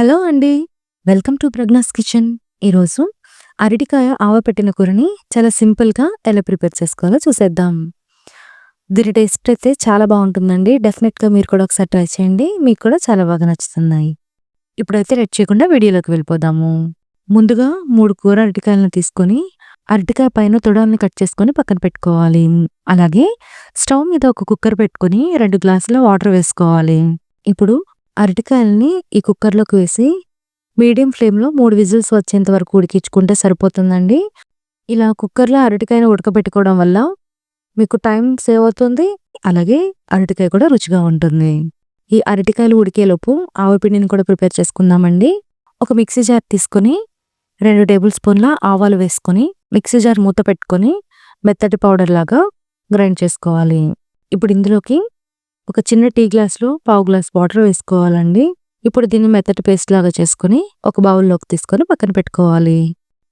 Hello అండి. Welcome to Pragna's kitchen. ఈరోజు అరటికాయ ఆవపెట్టిన కూరని చాలా సింపుల్‌గా ఎలా ప్రిపేర్ చేసుకోవాలో చూసేద్దాం. దీని టేస్ట్ అయితే చాలా బాగుంటుందండి డెఫినెట్గా మీరు కూడా ఒకసారి ట్రై చేయండి. మీకు కూడా చాలా బాగా నచ్చుతున్నాయి. ఇప్పుడైతే రెడ్ చేయకుండా వీడియోలోకి వెళ్ళిపోదాము. ముందుగా మూడు కూర అరటికాయలను తీసుకొని, అరటికాయ పైన తొడల్ని కట్ చేసుకొని పక్కన పెట్టుకోవాలి. అలాగే స్టవ్ మీద ఒక కుక్కర్ పెట్టుకొని రెండు గ్లాసుల వాటర్ వేసుకోవాలి. ఇప్పుడు అరటికాయల్ని ఈ కుక్కర్‌లోకి వేసి మీడియం ఫ్లేమ్‌లో మూడు విజిల్స్ వచ్చేంత వరకు ఉడికించుకుంటే సరిపోతుందండి. ఇలా కుక్కర్‌లో అరటికాయను ఉడకబెట్టుకోవడం వల్ల మీకు టైం సేవ్ అవుతుంది. అలాగే అరటికాయ కూడా రుచిగా ఉంటుంది. ఈ అరటికాయలు ఉడికేలోపు ఆవపిండిని కూడా ప్రిపేర్ చేసుకుందామండి. ఒక మిక్సీ జార్ తీసుకొని రెండు టేబుల్ స్పూన్ల ఆవాలు వేసుకొని మిక్సీ జార్ మూత పెట్టుకొని మెత్తటి పౌడర్ లాగా గ్రైండ్ చేసుకోవాలి. ఇప్పుడు ఇందులోకి ఒక చిన్న టీ గ్లాస్‌లో పావు గ్లాస్ వాటర్ వేసుకోవాలండి. ఇప్పుడు దీన్ని మెత్తటి పేస్ట్ లాగా చేసుకొని ఒక బౌల్‌లోకి తీసుకొని పక్కన పెట్టుకోవాలి.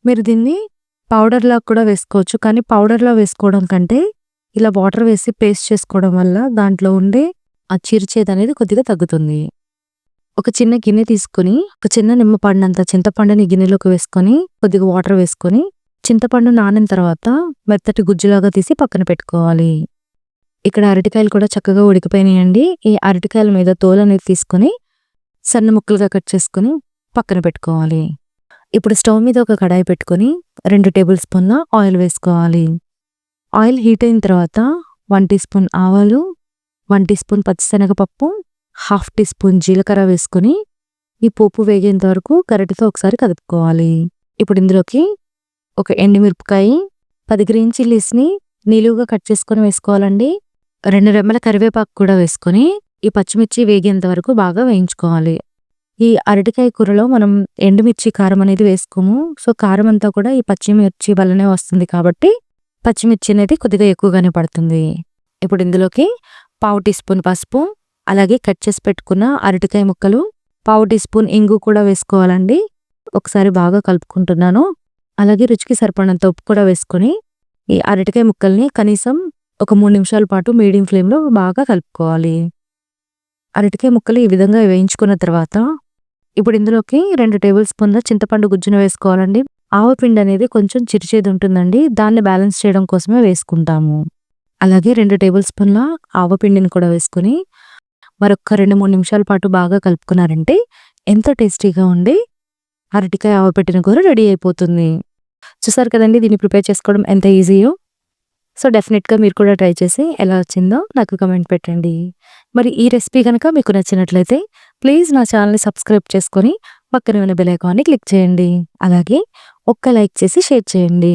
మీరు దీన్ని పౌడర్‌లా కూడా వేసుకోవచ్చు. కానీ పౌడర్‌లా వేసుకోవడం కంటే ఇలా వాటర్ వేసి పేస్ట్ చేసుకోవడం వల్ల దాంట్లో ఉండే ఆ చిరుచేదనేది కొద్దిగా తగ్గుతుంది. ఒక చిన్న గిన్నె తీసుకొని ఒక చిన్న నిమ్మపండంత చింతపండుని గిన్నెలోకి వేసుకొని కొద్దిగా వాటర్ వేసుకొని చింతపండు నానిన తర్వాత మెత్తటి గుజ్జులాగా తీసి పక్కన పెట్టుకోవాలి. ఇక్కడ అరటికాయలు కూడా చక్కగా ఉడికిపోయినాయండి. ఈ అరటికాయల మీద తోలు అనేది తీసుకొని సన్న ముక్కలుగా కట్ చేసుకొని పక్కన పెట్టుకోవాలి. ఇప్పుడు స్టవ్ మీద ఒక కడాయి పెట్టుకొని రెండు టేబుల్ స్పూన్ల ఆయిల్ వేసుకోవాలి. ఆయిల్ హీట్ అయిన తర్వాత వన్ టీ స్పూన్ ఆవాలు, వన్ టీ స్పూన్ పచ్చిశనగపప్పు, హాఫ్ టీ స్పూన్ జీలకర్ర వేసుకొని ఈ పోపు వేగేంత వరకు గరిటెతో ఒకసారి కదుపుకోవాలి. ఇప్పుడు ఇందులోకి ఒక ఎండుమిరపకాయ, పది గ్రీన్ చిల్లీస్‌ని నిలువుగా కట్ చేసుకొని వేసుకోవాలండి. రెండు రెమ్మల కరివేపాకు కూడా వేసుకొని ఈ పచ్చిమిర్చి వేగేంత వరకు బాగా వేయించుకోవాలి. ఈ అరటికాయ కూరలో మనం ఎండుమిర్చి కారం అనేది వేసుకోము. సో, కారం అంతా కూడా ఈ పచ్చిమిర్చి వల్లనే వస్తుంది కాబట్టి పచ్చిమిర్చి అనేది కొద్దిగా ఎక్కువగానే పడుతుంది. ఇప్పుడు ఇందులోకి పావు టీ స్పూన్ పసుపు, అలాగే కట్ చేసి పెట్టుకున్న అరటికాయ ముక్కలు, పావు టీ స్పూన్ ఇంగు కూడా వేసుకోవాలండి. ఒకసారి బాగా కలుపుకుంటున్నాను. అలాగే రుచికి సరిపడినంత ఉప్పు కూడా వేసుకొని ఈ అరటికాయ ముక్కల్ని కనీసం ఒక మూడు నిమిషాల పాటు మీడియం ఫ్లేమ్‌లో బాగా కలుపుకోవాలి. అరటికాయ ముక్కలు ఈ విధంగా వేయించుకున్న తర్వాత ఇప్పుడు ఇందులోకి రెండు టేబుల్ స్పూన్ల చింతపండు గుజ్జును వేసుకోవాలండి. ఆవపిండి అనేది కొంచెం చిరిచేది ఉంటుందండి. దాన్ని బ్యాలెన్స్ చేయడం కోసమే వేసుకుంటాము. అలాగే రెండు టేబుల్ స్పూన్ల ఆవపిండిని కూడా వేసుకొని మరొక 2, 3 నిమిషాల పాటు బాగా కలుపుకున్నారంటే ఎంతో టేస్టీగా ఉండి అరటికాయ ఆవపెట్టిన కూర రెడీ అయిపోతుంది. చూసారు కదండి దీన్ని ప్రిపేర్ చేసుకోవడం ఎంత ఈజీయో. సో, డెఫినెట్గా మీరు కూడా ట్రై చేసి ఎలా వచ్చిందో నాకు కమెంట్ పెట్టండి. మరి ఈ రెసిపీ కనుక మీకు నచ్చినట్లయితే ప్లీజ్ నా ఛానెల్‌ని సబ్స్క్రైబ్ చేసుకొని పక్కనే ఉన్న బెల్ ఐకాన్‌ని క్లిక్ చేయండి. అలాగే ఒక్క లైక్ చేసి షేర్ చేయండి.